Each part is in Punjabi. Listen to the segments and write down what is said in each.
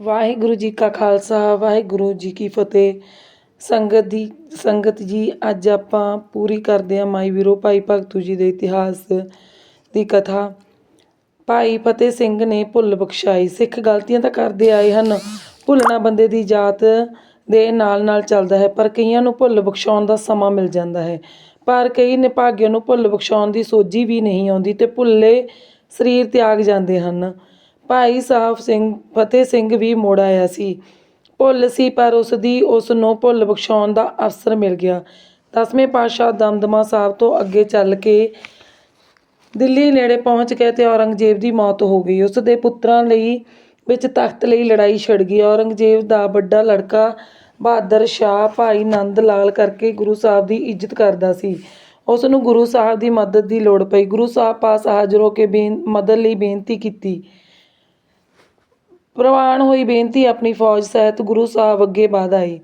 ਵਾਹਿਗੁਰੂ ਜੀ ਕਾ ਖਾਲਸਾ, ਵਾਹਿਗੁਰੂ ਜੀ ਕੀ ਫਤਿਹ। ਸੰਗਤ ਦੀ, ਸੰਗਤ ਜੀ, ਅੱਜ ਆਪਾਂ ਪੂਰੀ ਕਰਦੇ ਹਾਂ ਮਾਈ ਵੀਰੋ ਭਾਈ ਭਗਤੂ ਜੀ ਦੇ ਇਤਿਹਾਸ ਦੀ ਕਥਾ। ਭਾਈ ਫਤਿਹ ਸਿੰਘ ਨੇ ਭੁੱਲ ਬਖਸ਼ਾਈ। ਸਿੱਖ ਗਲਤੀਆਂ ਤਾਂ ਕਰਦੇ ਆਏ ਹਨ। ਭੁੱਲਣਾ ਬੰਦੇ ਦੀ ਜਾਤ ਦੇ ਨਾਲ ਨਾਲ ਚੱਲਦਾ ਹੈ, ਪਰ ਕਈਆਂ ਨੂੰ ਭੁੱਲ ਬਖਸ਼ਾਉਣ ਦਾ ਸਮਾਂ ਮਿਲ ਜਾਂਦਾ ਹੈ। ਪਰ ਕਈ ਨਿਭਾਗਿਆਂ ਨੂੰ ਭੁੱਲ ਬਖਸ਼ਾਉਣ ਦੀ ਸੋਝੀ ਵੀ ਨਹੀਂ ਆਉਂਦੀ ਤੇ ਭੁੱਲੇ ਸਰੀਰ ਤਿਆਗ ਜਾਂਦੇ ਹਨ। ਭਾਈ ਸਾਹਿਬ ਸਿੰਘ, ਫਤਿਹ ਸਿੰਘ ਵੀ ਮੁੜ ਆਇਆ ਸੀ। ਭੁੱਲ ਸੀ, ਪਰ ਉਸ ਦੀ ਉਸ ਨੂੰ ਭੁੱਲ ਬਖਸ਼ਾਉਣ ਦਾ ਅਵਸਰ ਮਿਲ ਗਿਆ। ਦਸਵੇਂ ਪਾਤਸ਼ਾਹ ਦਮਦਮਾ ਸਾਹਿਬ ਤੋਂ ਅੱਗੇ ਚੱਲ ਕੇ ਦਿੱਲੀ ਨੇੜੇ ਪਹੁੰਚ ਗਏ ਤੇ ਔਰੰਗਜ਼ੇਬ ਦੀ ਮੌਤ ਹੋ ਗਈ। ਉਸ ਦੇ ਪੁੱਤਰਾਂ ਲਈ ਵਿੱਚ ਤਖਤ ਲਈ ਲੜਾਈ ਛਿੜ ਗਈ। ਔਰੰਗਜ਼ੇਬ ਦਾ ਵੱਡਾ ਲੜਕਾ ਬਹਾਦਰ ਸ਼ਾਹ ਭਾਈ ਨੰਦ ਲਾਲ ਕਰਕੇ ਗੁਰੂ ਸਾਹਿਬ ਦੀ ਇੱਜ਼ਤ ਕਰਦਾ ਸੀ। ਉਸ ਨੂੰ ਗੁਰੂ ਸਾਹਿਬ ਦੀ ਮਦਦ ਦੀ ਲੋੜ ਪਈ। ਗੁਰੂ ਸਾਹਿਬ ਪਾਸ ਹਾਜ਼ਰ ਹੋ ਕੇ ਬੇਨ, ਮਦਦ ਲਈ ਬੇਨਤੀ ਕੀਤੀ। ਪ੍ਰਵਾਨ ਹੋਈ ਬੇਨਤੀ ਆਪਣੀ ਫੌਜ ਸਹਿਤ ਗੁਰੂ ਸਾਹਿਬ ਅੱਗੇ ਵਧ ਆਈ।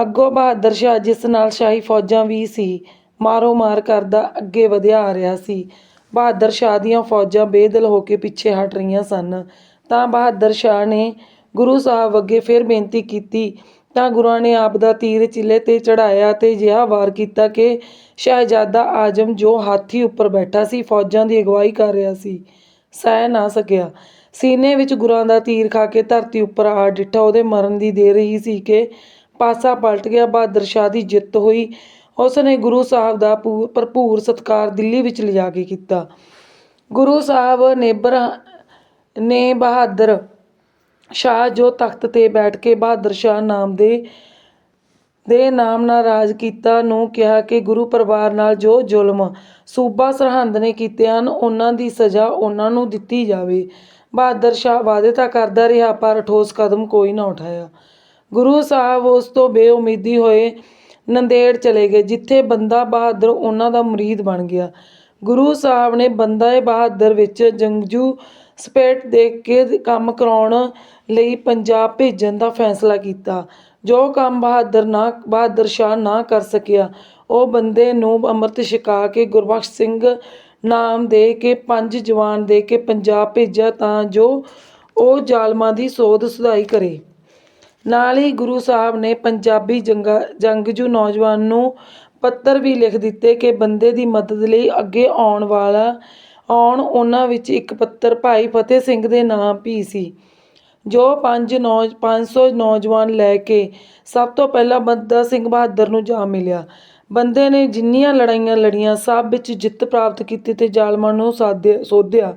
ਅੱਗੋਂ ਬਹਾਦਰ ਸ਼ਾਹ ਜਿਸ ਨਾਲ ਸ਼ਾਹੀ ਫੌਜਾਂ ਵੀ ਸੀ, ਮਾਰੋ ਮਾਰ ਕਰਦਾ ਅੱਗੇ ਵਧਿਆ ਆ ਰਿਹਾ ਸੀ। ਬਹਾਦਰ ਸ਼ਾਹ ਦੀਆਂ ਫੌਜਾਂ ਬੇਦਲ ਹੋ ਕੇ ਪਿੱਛੇ ਹਟ ਰਹੀਆਂ ਸਨ। ਤਾਂ ਬਹਾਦਰ ਸ਼ਾਹ ਨੇ ਗੁਰੂ ਸਾਹਿਬ ਅੱਗੇ ਫਿਰ ਬੇਨਤੀ ਕੀਤੀ, ਤਾਂ ਗੁਰੂਆਂ ਨੇ ਆਪ ਦਾ ਤੀਰ ਚਿੱਲੇ ਤੇ ਚੜਾਇਆ ਤੇ ਜਿਹਾ ਵਾਰ ਕੀਤਾ ਕਿ ਸ਼ਹਿਜ਼ਾਦਾ ਆਜਮ ਜੋ ਹਾਥੀ ਉੱਪਰ ਬੈਠਾ ਸੀ, ਫੌਜਾਂ ਦੀ ਅਗਵਾਈ ਕਰ ਰਿਹਾ ਸੀ। ਸਹਿ ਨਾ ਸਕਿਆ। ਸੀਨੇ ਵਿੱਚ ਗੁਰਾਂ ਦਾ ਤੀਰ ਖਾ ਕੇ ਧਰਤੀ ਉੱਪਰ ਆ ਡਿੱਠਾ, ਉਹਦੇ ਮਰਨ ਦੀ ਦੇ ਰਹੀ ਸੀ ਕਿ ਪਾਸਾ ਪਲਟ ਗਿਆ, ਬਹਾਦਰ ਸ਼ਾਹ ਦੀ ਜਿੱਤ ਹੋਈ। ਉਸ ਨੇ ਗੁਰੂ ਸਾਹਿਬ ਦਾ ਭਰਪੂਰ ਸਤਿਕਾਰ ਦਿੱਲੀ ਵਿੱਚ ਲਿਜਾ ਕੇ ਕੀਤਾ। ਗੁਰੂ ਸਾਹਿਬ ਨੇਬਰ ਨੇ ਬਹਾਦਰ ਸ਼ਾਹ ਜੋ ਤਖਤ ਤੇ ਬੈਠ ਕੇ ਬਹਾਦਰ ਸ਼ਾਹ ਨਾਮ ਦੇ ਦੇ ਨਾਮ ਨਾਲ ਰਾਜ ਕੀਤਾ, ਨੂੰ ਕਿਹਾ ਕਿ ਗੁਰੂ ਪਰਿਵਾਰ ਨਾਲ ਜੋ ਜ਼ੁਲਮ ਸੂਬਾ ਸਰਹੰਦ ਨੇ ਕੀਤੇ ਹਨ, ਉਹਨਾਂ ਦੀ ਸਜ਼ਾ ਉਹਨਾਂ ਨੂੰ ਦਿੱਤੀ ਜਾਵੇ। ਬਹਾਦਰ ਸ਼ਾਹ ਵਾਅਦੇ ਤਾਂ ਕਰਦਾ ਰਿਹਾ, ਪਰ ਠੋਸ ਕਦਮ ਕੋਈ ਨਾ ਉਠਾਇਆ। ਗੁਰੂ ਸਾਹਿਬ ਉਸ ਤੋਂ ਬੇਉਮੀਦੀ ਹੋਏ ਨੰਦੇੜ ਚਲੇ ਗਏ, ਜਿੱਥੇ ਬੰਦਾ ਬਹਾਦਰ ਉਹਨਾਂ ਦਾ ਮੁਰੀਦ ਬਣ ਗਿਆ। ਗੁਰੂ ਸਾਹਿਬ ਨੇ ਬੰਦਾ ਬਹਾਦਰ ਵਿੱਚ ਜੰਗਜੂ ਸਪੇਟ ਦੇ ਕੇ ਕੰਮ ਕਰਾਉਣ ਲਈ ਪੰਜਾਬ ਭੇਜਣ ਦਾ ਫੈਸਲਾ ਕੀਤਾ। ਜੋ ਕੰਮ ਬਹਾਦਰ ਨਾ, ਬਹਾਦਰ ਸ਼ਾਹ ਨਾ ਕਰ ਸਕਿਆ, ਉਹ ਬੰਦੇ ਨੂੰ ਅੰਮ੍ਰਿਤ ਛਕਾ ਕੇ ਗੁਰਬਖਸ਼ ਸਿੰਘ ਨਾਮ ਦੇ ਕੇ ਪੰਜ ਜਵਾਨ ਦੇ ਕੇ ਪੰਜਾਬ ਭੇਜਿਆ ਤਾਂ ਜੋ ਉਹ ਜ਼ਾਲਮਾਂ ਦੀ ਸੋਧ ਸੁਧਾਈ ਕਰੇ। ਨਾਲ ਹੀ ਗੁਰੂ ਸਾਹਿਬ ਨੇ ਪੰਜਾਬੀ ਜੰਗਾ, ਜੰਗਜੂ ਨੌਜਵਾਨ ਨੂੰ ਪੱਤਰ ਵੀ ਲਿਖ ਦਿੱਤੇ ਕਿ ਬੰਦੇ ਦੀ ਮਦਦ ਲਈ ਅੱਗੇ ਆਉਣ ਵਾਲਾ, ਆਉਣ ਉਹਨਾਂ ਵਿੱਚ ਇੱਕ ਪੱਤਰ ਭਾਈ ਫਤਿਹ ਸਿੰਘ ਦੇ ਨਾਮ ਵੀ ਸੀ, ਜੋ ਪੰਜ ਨੌ 500 ਨੌਜਵਾਨ ਲੈ ਕੇ ਸਭ ਤੋਂ ਪਹਿਲਾਂ ਬੰਦਾ ਸਿੰਘ ਬਹਾਦਰ ਨੂੰ ਜਾ ਮਿਲਿਆ। ਬੰਦੇ ਨੇ ਜਿੰਨੀਆਂ ਲੜਾਈਆਂ ਲੜੀਆਂ, ਸਭ ਵਿੱਚ ਜਿੱਤ ਪ੍ਰਾਪਤ ਕੀਤੀ ਤੇ ਜ਼ਾਲਮਾਂ ਨੂੰ ਸਾਧਿਆ, ਸੋਧਿਆ।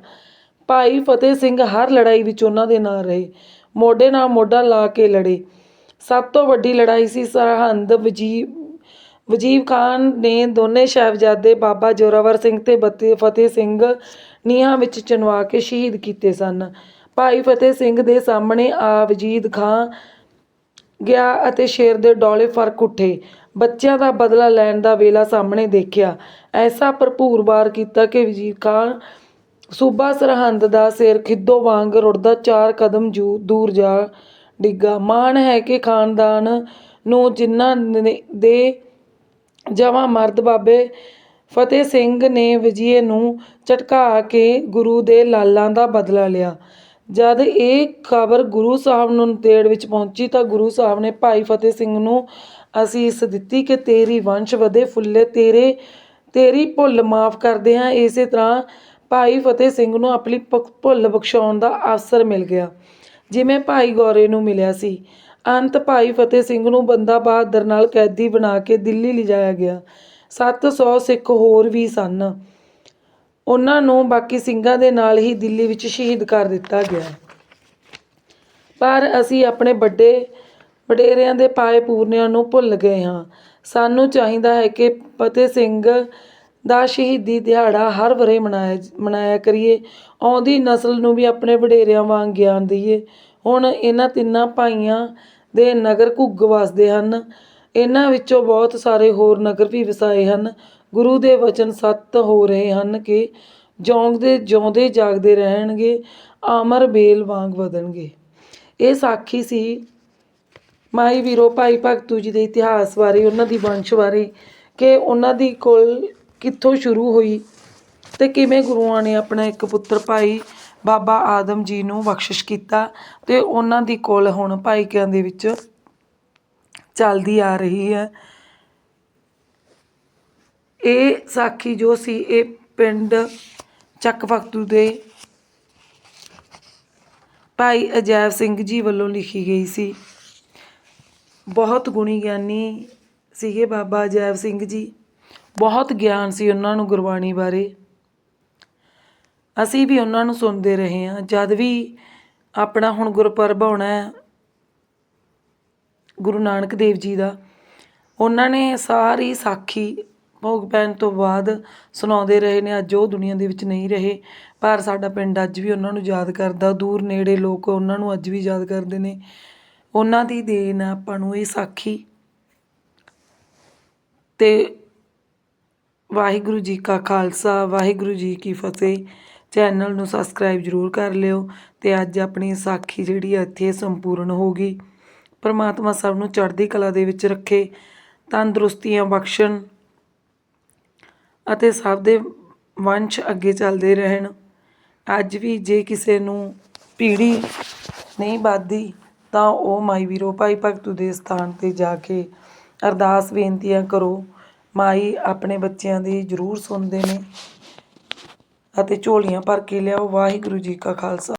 ਭਾਈ ਫਤਿਹ ਸਿੰਘ ਹਰ ਲੜਾਈ ਵਿੱਚ ਉਹਨਾਂ ਦੇ ਨਾਲ ਰਹੇ। ਮੋਢੇ ਨਾਲ ਮੋਢਾ ਲਾ ਕੇ ਲੜੇ। ਸਭ ਤੋਂ ਵੱਡੀ ਲੜਾਈ ਸੀ ਸਰਹੰਦ ਵਜੀਬ ਵਜੀਬ ਖਾਨ ਨੇ ਦੋਨੇ ਸਾਹਿਬਜ਼ਾਦੇ ਬਾਬਾ ਜੋਰਾਵਰ ਸਿੰਘ ਤੇ ਬਤੇ ਫਤਿਹ ਸਿੰਘ ਨੀਹਾਂ ਵਿੱਚ ਚਿਣਵਾ ਕੇ ਸ਼ਹੀਦ ਕੀਤੇ ਸਨ। ਭਾਈ ਫਤਿਹ ਸਿੰਘ ਦੇ ਸਾਹਮਣੇ ਆ ਵਜੀਦ ਖਾਂ ਗਿਆ ਅਤੇ ਸ਼ੇਰ ਦੇ ਡੋਲੇ ਫ਼ਰਕ ਉੱਠੇ। ਬੱਚਿਆਂ ਦਾ ਬਦਲਾ ਲੈਣ ਦਾ ਵੇਲਾ ਸਾਹਮਣੇ ਦੇਖਿਆ। ਐਸਾ ਭਰਪੂਰ ਵਾਰ ਕੀਤਾ ਕਿ ਵਜ਼ੀਰ ਖਾਨ ਸੂਬਾ ਸਰਹੰਦ ਦਾ ਸਿਰ ਖਿੱਦੋ ਵਾਂਗ ਰੁੜਦਾ ਚਾਰ ਕਦਮ ਜੂ ਦੂਰ ਜਾ ਡਿੱਗਾ। ਮਾਣ ਹੈ ਕਿ ਖਾਨਦਾਨ ਨੂੰ ਜਿਨ੍ਹਾਂ ਦੇ ਜਵਾਂ ਮਰਦ ਬਾਬੇ ਫਤਿਹ ਸਿੰਘ ਨੇ ਵਜੀਏ ਨੂੰ ਝਟਕਾ ਕੇ ਗੁਰੂ ਦੇ ਲਾਲਾਂ ਦਾ ਬਦਲਾ ਲਿਆ। ਜਦ ਇਹ ਖਬਰ ਗੁਰੂ ਸਾਹਿਬ ਨੂੰ ਨੰਦੇੜ ਵਿੱਚ ਪਹੁੰਚੀ ਤਾਂ ਗੁਰੂ ਸਾਹਿਬ ਨੇ ਭਾਈ ਫਤਿਹ ਸਿੰਘ ਨੂੰ ਅਸੀਂ ਇਸ ਦਿੱਤੀ ਕਿ ਤੇਰੀ ਵੰਸ਼ ਵਧੇ, ਫੁੱਲੇ ਤੇਰੇ, ਤੇਰੀ ਭੁੱਲ ਮਾਫ ਕਰਦੇ ਹਾਂ। ਇਸੇ ਤਰ੍ਹਾਂ ਭਾਈ ਫਤਿਹ ਸਿੰਘ ਨੂੰ ਆਪਣੀ ਭ- ਭੁੱਲ ਬਖਸ਼ਾਉਣ ਦਾ ਅਵਸਰ ਮਿਲ ਗਿਆ, ਜਿਵੇਂ ਭਾਈ ਗੋਰੇ ਨੂੰ ਮਿਲਿਆ ਸੀ। ਅੰਤ ਭਾਈ ਫਤਿਹ ਸਿੰਘ ਨੂੰ ਬੰਦਾ ਬਹਾਦਰ ਨਾਲ ਕੈਦੀ ਬਣਾ ਕੇ ਦਿੱਲੀ ਲਿਜਾਇਆ ਗਿਆ। 700 ਸਿੱਖ ਹੋਰ ਵੀ ਸਨ। ਉਹਨਾਂ ਨੂੰ ਬਾਕੀ ਸਿੰਘਾਂ ਦੇ ਨਾਲ ਹੀ ਦਿੱਲੀ ਵਿੱਚ ਸ਼ਹੀਦ ਕਰ ਦਿੱਤਾ ਗਿਆ। ਪਰ ਅਸੀਂ ਆਪਣੇ ਵੱਡੇ ਵਡੇਰਿਆਂ ਦੇ ਪਾਏ ਪੂਰਨਿਆਂ ਨੂੰ ਭੁੱਲ ਗਏ ਹਾਂ। ਸਾਨੂੰ ਚਾਹੀਦਾ ਹੈ ਕਿ ਫਤਿਹ ਸਿੰਘ ਦਾ ਸ਼ਹੀਦੀ ਦਿਹਾੜਾ ਹਰ ਵਰੇ ਮਨਾਇਆ ਮਨਾਇਆ ਕਰੀਏ। ਆਉਂਦੀ ਨਸਲ ਨੂੰ ਵੀ ਆਪਣੇ ਵਡੇਰਿਆਂ ਵਾਂਗ ਗਿਆਨ ਦਈਏ। ਹੁਣ ਇਹਨਾਂ ਤਿੰਨਾਂ ਭਾਈਆਂ ਦੇ ਨਗਰ ਘੁੱਗ ਵਸਦੇ ਹਨ। ਇਹਨਾਂ ਵਿੱਚੋਂ ਬਹੁਤ ਸਾਰੇ ਹੋਰ ਨਗਰ ਵੀ ਵਸਾਏ ਹਨ। ਗੁਰੂ ਦੇ ਵਚਨ ਸੱਤ ਹੋ ਰਹੇ ਹਨ ਕਿ ਜੌਂਗਦੇ ਜਿਉਂਦੇ ਜਾਗਦੇ ਰਹਿਣਗੇ, ਆਮਰ ਬੇਲ ਵਾਂਗ ਵਧਣਗੇ। ਇਹ ਸਾਖੀ ਸੀ ਮਾਈ ਵੀਰੋ, ਭਾਈ ਭਗਤੂ ਜੀ ਦੇ ਇਤਿਹਾਸ ਬਾਰੇ, ਉਹਨਾਂ ਦੀ ਵੰਸ਼ ਬਾਰੇ, ਕਿ ਉਹਨਾਂ ਦੀ ਕੋਲ ਕਿੱਥੋਂ ਸ਼ੁਰੂ ਹੋਈ ਤੇ ਕਿਵੇਂ ਗੁਰੂਆਂ ਨੇ ਆਪਣਾ ਇੱਕ ਪੁੱਤਰ ਭਾਈ ਬਾਬਾ ਆਦਮ ਜੀ ਨੂੰ ਬਖਸ਼ਿਸ਼ ਕੀਤਾ ਤੇ ਉਹਨਾਂ ਦੀ ਕੋਲ ਹੁਣ ਭਾਈਕਿਆਂ ਦੇ ਵਿੱਚ ਚੱਲਦੀ ਆ ਰਹੀ ਹੈ। ਇਹ ਸਾਖੀ ਜੋ ਸੀ, ਇਹ ਪਿੰਡ ਚੱਕ ਫਕਤੂ ਦੇ ਭਾਈ ਅਜੈਬ ਸਿੰਘ ਜੀ ਵੱਲੋਂ ਲਿਖੀ ਗਈ ਸੀ। ਬਹੁਤ ਗੁਣੀ ਗਿਆਨੀ ਸੀਗੇ ਬਾਬਾ ਅਜੈਬ ਸਿੰਘ ਜੀ। ਬਹੁਤ ਗਿਆਨ ਸੀ ਉਹਨਾਂ ਨੂੰ ਗੁਰਬਾਣੀ ਬਾਰੇ। ਅਸੀਂ ਵੀ ਉਹਨਾਂ ਨੂੰ ਸੁਣਦੇ ਰਹੇ ਹਾਂ। ਜਦ ਵੀ ਆਪਣਾ ਹੁਣ ਗੁਰਪੁਰਬ ਆਉਣਾ ਹੈ ਗੁਰੂ ਨਾਨਕ ਦੇਵ ਜੀ ਦਾ, ਉਹਨਾਂ ਨੇ ਸਾਰੀ ਸਾਖੀ ਭੋਗ ਪੈਣ ਤੋਂ ਬਾਅਦ ਸੁਣਾਉਂਦੇ ਰਹੇ ਨੇ। ਅੱਜ ਉਹ ਦੁਨੀਆ ਦੇ ਵਿੱਚ ਨਹੀਂ ਰਹੇ, ਪਰ ਸਾਡਾ ਪਿੰਡ ਅੱਜ ਵੀ ਉਹਨਾਂ ਨੂੰ ਯਾਦ ਕਰਦਾ। ਦੂਰ ਨੇੜੇ ਲੋਕ ਉਹਨਾਂ ਨੂੰ ਅੱਜ ਵੀ ਯਾਦ ਕਰਦੇ ਨੇ। ਉਹਨਾਂ ਦੀ ਦੇਣ ਆ, ਆਪਾਂ ਨੂੰ ਇਹ ਸਾਖੀ। ਅਤੇ ਵਾਹਿਗੁਰੂ ਜੀ ਕਾ ਖਾਲਸਾ, ਵਾਹਿਗੁਰੂ ਜੀ ਕੀ ਫਤਿਹ। ਚੈਨਲ ਨੂੰ ਸਬਸਕ੍ਰਾਈਬ ਜ਼ਰੂਰ ਕਰ ਲਿਓ ਤੇ ਅੱਜ ਆਪਣੀ ਸਾਖੀ ਜਿਹੜੀ ਆ, ਇੱਥੇ ਸੰਪੂਰਨ ਹੋ ਗਈ। ਪਰਮਾਤਮਾ ਸਭ ਨੂੰ ਚੜ੍ਹਦੀ ਕਲਾ ਦੇ ਵਿੱਚ ਰੱਖੇ, ਤੰਦਰੁਸਤੀਆਂ ਬਖਸ਼ਣ ਅਤੇ ਸਭ ਦੇ ਵੰਸ਼ ਅੱਗੇ ਚੱਲਦੇ ਰਹਿਣ। ਅੱਜ ਵੀ ਜੇ ਕਿਸੇ ਨੂੰ ਪੀੜੀ ਨਹੀਂ ਵੱਧਦੀ ਤਾਂ ਉਹ ਮਾਈ ਵੀਰੋ, ਭਾਈ ਭਗਤੂ ਦੇ ਸਥਾਨ ਤੇ ਜਾ ਕੇ ਅਰਦਾਸ ਬੇਨਤੀਆਂ ਕਰੋ। ਮਾਈ ਆਪਣੇ ਬੱਚਿਆਂ ਦੀ ਜ਼ਰੂਰ ਸੁਣਦੇ ਨੇ ਅਤੇ ਝੋਲੀਆਂ ਭਰ ਕੇ ਲਿਆਓ। ਵਾਹਿਗੁਰੂ ਜੀ ਕਾ ਖਾਲਸਾ।